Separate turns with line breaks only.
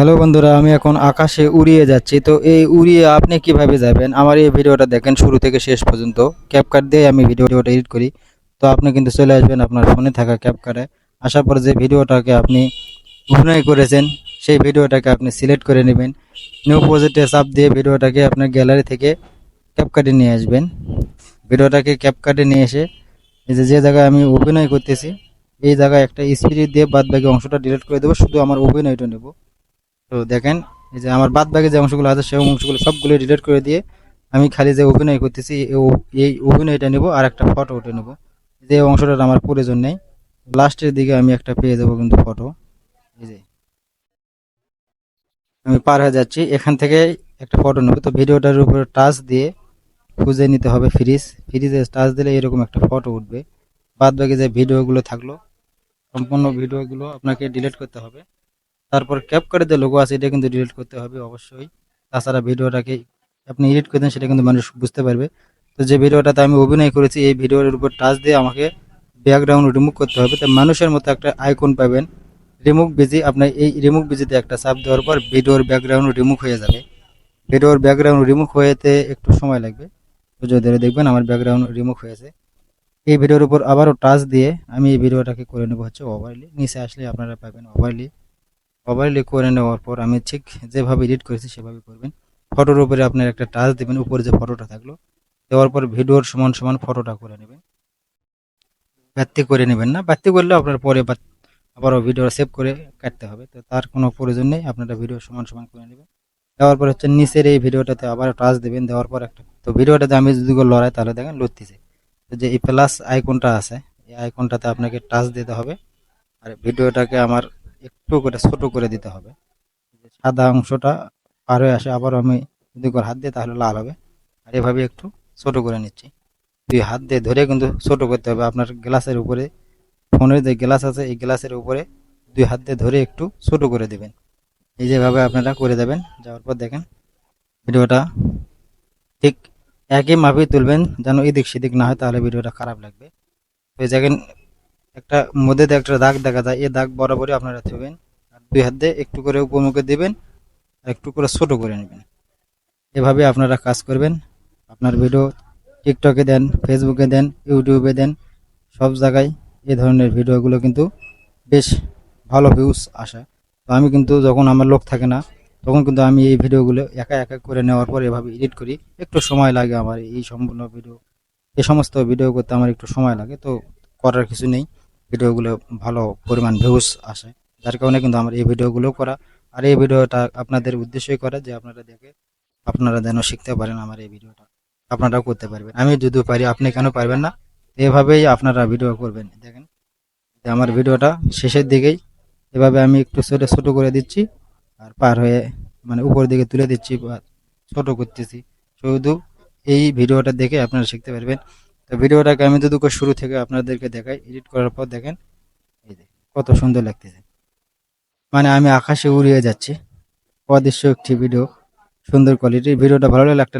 Hello বন্ধুরা, আমি এখন আকাশে উড়িয়ে যাচ্ছি। তো এই উড়িয়ে আপনি কীভাবে যাবেন? আমার এই ভিডিওটা দেখেন শুরু থেকে শেষ পর্যন্ত। ক্যাপকাট দিয়ে আমি ভিডিওটা এডিট করি। তো আপনি কিন্তু চলে আসবেন আপনার ফোনে থাকা ক্যাপকাটে আসার পর যে ভিডিওটাকে আপনি অভিনয় করেছেন, সেই ভিডিওটাকে আপনি সিলেক্ট করে নেবেন। নিউ প্রজেক্টে চাপ দিয়ে ভিডিওটাকে আপনার গ্যালারি থেকে ক্যাপকাটে নিয়ে আসবেন। ভিডিওটাকে ক্যাপকাটে নিয়ে এসে এই যে যে জায়গায় আমি অভিনয় করতেছি, এই জায়গায় একটা স্পিরিট দিয়ে বাদ বাকি অংশটা ডিলিট করে দেবো। শুধু আমার অভিনয়টা নেব। তো দেখেন, এই যে আমার বাদ বাকি যে অংশগুলো আছে, সেই অংশগুলো সবগুলো ডিলিট করে দিয়ে আমি খালি যে অভিনয় করতেছি, এই অভিনয়টা নেব আর একটা ফটো উঠে নেব। যে অংশটার আমার প্রয়োজন নেই। লাস্টের দিকে আমি একটা পেয়ে যাব কিন্তু ফটো এই যে। আমি পার হয়ে যাচ্ছি। এখান থেকে একটা ফটো নেব। তো ভিডিওটার উপরে টাচ দিয়ে খুঁজে নিতে হবে ফ্রিজ ফ্রিজে টাচ দিলে এরকম একটা ফটো উঠবে। বাদ বাকি যে ভিডিওগুলো থাকল, সম্পূর্ণ ভিডিওগুলো আপনাকে ডিলিট করতে হবে। তারপর ক্যাপ করে যে লোগো আছে, এটা কিন্তু ডিলিট করতে হবে অবশ্যই। তাছাড়া ভিডিওটাকে আপনি এডিট করে দেন, সেটা কিন্তু মানুষ বুঝতে পারবে। তো যে ভিডিওটাতে আমি অভিনয় করেছি, এই ভিডিওর উপর টাচ দিয়ে আমাকে ব্যাকগ্রাউন্ড রিমুভ করতে হবে। তো মানুষের মতো একটা আইকন পাবেন। রিমুভ বিজি আপনার এই রিমুভ বিজিতে একটা চাপ দেওয়ার পর ভিডিওর ব্যাকগ্রাউন্ড রিমুভ হয়ে যাবে। ভিডিওর ব্যাকগ্রাউন্ড রিমুভ হয়েতে একটু সময় লাগবে। তো যদি দেখবেন আমার ব্যাকগ্রাউন্ড রিমুভ হয়েছে। এই ভিডিওর উপর আবারও টাচ দিয়ে আমি এই ভিডিওটাকে করে নেব হচ্ছে ওভারলি নিচে আসলে আপনারা পাবেন ওভারলি ওভারলি করে নেওয়ার পর আমি ঠিক যেভাবে এডিট করেছি সেভাবে করবেন। ফটোর উপরে আপনার একটা টাচ দেবেন, উপরে যে ফটোটা থাকল, দেওয়ার পর ভিডিওর সমান সমান ফটোটা করে নেবেন। ব্যক্তি করে নেবেন না ব্যক্তি করলে আপনার পরে আবারও ভিডিও সেভ করে কাটতে হবে। তো তার কোনো প্রয়োজন নেই, আপনারা ভিডিও সমান সমান করে নেবেন। দেওয়ার পর হচ্ছে নিচের এই ভিডিওটাতে আবার টাচ দেবেন, দেওয়ার পর একটা তো ভিডিওটাতে আমি যদি লড়াই তাহলে দেখেন লড়তেছে। তো যে এই প্লাস আইকনটা আছে, এই আইকনটাতে আপনাকে টাচ দিতে হবে। আর ভিডিওটাকে আমার একটু করে ছোট করে দিতে হবে। সাদা অংশটা পার হয়ে আসে, আবার আমি যদি করে হাত দিই তাহলে লাল হবে। আর এভাবে একটু ছোট করে নিচ্ছি। দুই হাত দিয়ে ধরে কিন্তু ছোট করতে হবে। আপনার গ্লাসের উপরে, ফোনের যে গ্লাস আছে, এই গ্লাসের উপরে দুই হাত দিয়ে ধরে একটু ছোট করে দেবেন। এই যেভাবে আপনারা করে দেবেন, যাওয়ার পর দেখেন, ভিডিওটা ঠিক একই মাপে তুলবেন, যেন এদিক সেদিক না হয়, তাহলে ভিডিওটা খারাপ লাগবে। তো এই একটা মধ্যে একটা দাগ দেখা যায়, এই দাগ বরাবরই আপনারা থবেন আর দুই হাত দিয়ে একটু করে উপমুখে দেবেন, আর একটু করে ছোট করে নেবেন। এভাবে আপনারা কাজ করবেন। আপনার ভিডিও টিকটকে দেন ফেসবুকে দেন ইউটিউবে দেন, সব জায়গায় এই ধরনের ভিডিওগুলো কিন্তু বেশ ভালো ভিউজ আসে। তো আমি কিন্তু যখন আমার লোক থাকে না, তখন কিন্তু আমি এই ভিডিওগুলো একা একা করে নেওয়ার পর এভাবে এডিট করি। একটু সময় লাগে আমার এই সম্পূর্ণ ভিডিও এই সমস্ত ভিডিও করতে আমার একটু সময় লাগে, তো করার কিছু নেই। ভিডিওগুলো ভালো পরিমাণ ভিউজ আসে, যার কারণে কিন্তু আমার এই ভিডিওগুলো করা। আর এই ভিডিওটা আপনাদের উদ্দেশ্যই করা যে আপনারা দেখে আপনারা যেন শিখতে পারেন আমার এই ভিডিওটা। আপনারাও করতে পারবেন। আমি যদি পারি, আপনি কেন পারবেন না? এভাবেই আপনারা ভিডিও করবেন। দেখেন, আমার ভিডিওটা শেষের দিকেই। এভাবে আমি একটু ছোট ছোট করে দিচ্ছি আর পার হয়ে মানে উপর দিকে তুলে দিচ্ছি বা ছোট করতেছি। শুধু এই ভিডিওটা দেখে আপনারা শিখতে পারবেন। তো ভিডিওটাকে আমি যদি শুরু থেকে আপনাদেরকে দেখাই এডিট করার পর দেখেন, এই কত সুন্দর লাগতেছে। মানে আমি আকাশে উড়িয়ে যাচ্ছি। অদৃশ্য একটি ভিডিও সুন্দর কোয়ালিটির ভিডিওটা ভালো লাগলে একটা